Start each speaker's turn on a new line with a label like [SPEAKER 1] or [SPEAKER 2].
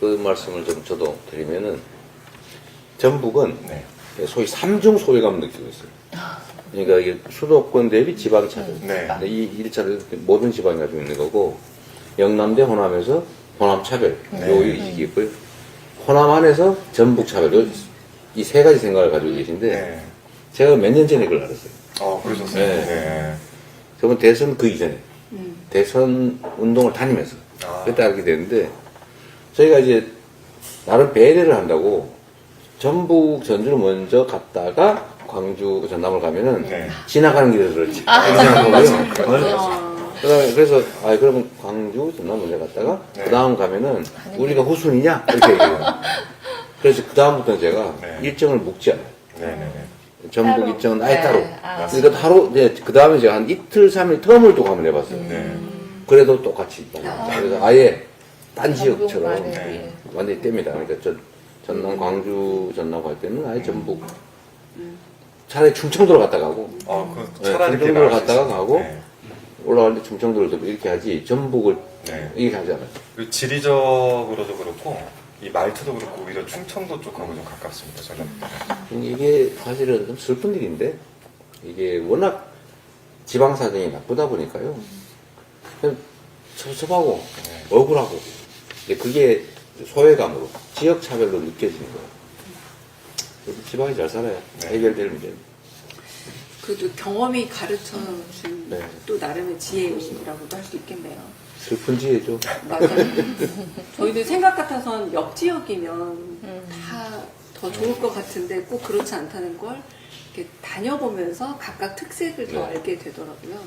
[SPEAKER 1] 그 말씀을 좀 저도 드리면은 전북은
[SPEAKER 2] 네.
[SPEAKER 1] 소위 삼중 소외감을 느끼고 있어요. 그러니까 이게 수도권 대비 지방 차별.
[SPEAKER 2] 네.
[SPEAKER 1] 근데 이 일차를 모든 지방이 가지고 있는 거고 영남 대 호남에서 호남 차별
[SPEAKER 2] 네.
[SPEAKER 1] 요 이게 있고요. 호남 안에서 전북 차별 이 세 가지 생각을 가지고 계신데
[SPEAKER 2] 네.
[SPEAKER 1] 제가 몇 년 전에 그걸 알았어요.
[SPEAKER 2] 어, 그러셨어요?
[SPEAKER 1] 네.
[SPEAKER 2] 네.
[SPEAKER 1] 저번 대선 그 이전에
[SPEAKER 3] 음.
[SPEAKER 1] 대선 운동을 다니면서
[SPEAKER 2] 아.
[SPEAKER 1] 그때 알게 됐는데 저희가 이제 나름 배려를 한다고 전북 전주를 먼저 갔다가 광주 전남을 가면은
[SPEAKER 2] 네.
[SPEAKER 1] 지나가는 길을 생각하고요. 그다음에 그래서 아 그러면 광주 전남 먼저 갔다가
[SPEAKER 2] 네.
[SPEAKER 1] 그 다음 가면은 우리가 후순이냐 이렇게 얘기해요. 그래서 그 다음부터는 제가
[SPEAKER 2] 네.
[SPEAKER 1] 일정을 묶지 않아요.
[SPEAKER 2] 네 네 네.
[SPEAKER 1] 전북
[SPEAKER 4] 따로.
[SPEAKER 1] 일정은 아예
[SPEAKER 4] 네.
[SPEAKER 1] 따로.
[SPEAKER 4] 아.
[SPEAKER 1] 그러니까 하루 이제 그 다음에 제가 한 이틀 삼일 텀을 두고 한번 해봤어요.
[SPEAKER 2] 네.
[SPEAKER 1] 그래도 똑같이 그래서 아예 딴 지역처럼
[SPEAKER 2] 네.
[SPEAKER 4] 위해.
[SPEAKER 1] 완전히 뗍니다. 그러니까 전, 전남 광주 전남 갈 때는 아예 전북 차라리 충청도로 갔다 가고
[SPEAKER 2] 어, 그
[SPEAKER 1] 네,
[SPEAKER 2] 차라리 그게
[SPEAKER 1] 충청도로
[SPEAKER 2] 나을 수
[SPEAKER 1] 갔다가
[SPEAKER 2] 있어요.
[SPEAKER 1] 가고
[SPEAKER 2] 네.
[SPEAKER 1] 올라갈 때 충청도를 좀 이렇게 하지 전북을
[SPEAKER 2] 네.
[SPEAKER 1] 이렇게 하지 않아요.
[SPEAKER 2] 그 지리적으로도 그렇고 이 말투도 그렇고 오히려 충청도 쪽하고 좀 가깝습니다. 저는.
[SPEAKER 1] 이게 사실은 좀 슬픈 일인데 이게 워낙 지방 사정이 나쁘다 보니까요. 그냥 섭섭하고
[SPEAKER 2] 네.
[SPEAKER 1] 억울하고 이제 그게 소외감으로 지역 차별로 느껴지는 거예요. 지방이 잘 살아야
[SPEAKER 2] 네.
[SPEAKER 1] 해결될 문제입니다.
[SPEAKER 3] 그래도 경험이 가르쳐 준
[SPEAKER 1] 네.
[SPEAKER 3] 또 나름의 지혜라고도 할 수 있겠네요.
[SPEAKER 1] 슬픈 지혜죠.
[SPEAKER 3] 맞아요. 저희도 생각 같아선 옆 지역이면
[SPEAKER 4] 음.
[SPEAKER 3] 다더 좋을 것 같은데 꼭 그렇지 않다는 걸 이렇게 다녀보면서 각각 특색을 더
[SPEAKER 1] 네.
[SPEAKER 3] 알게 되더라고요.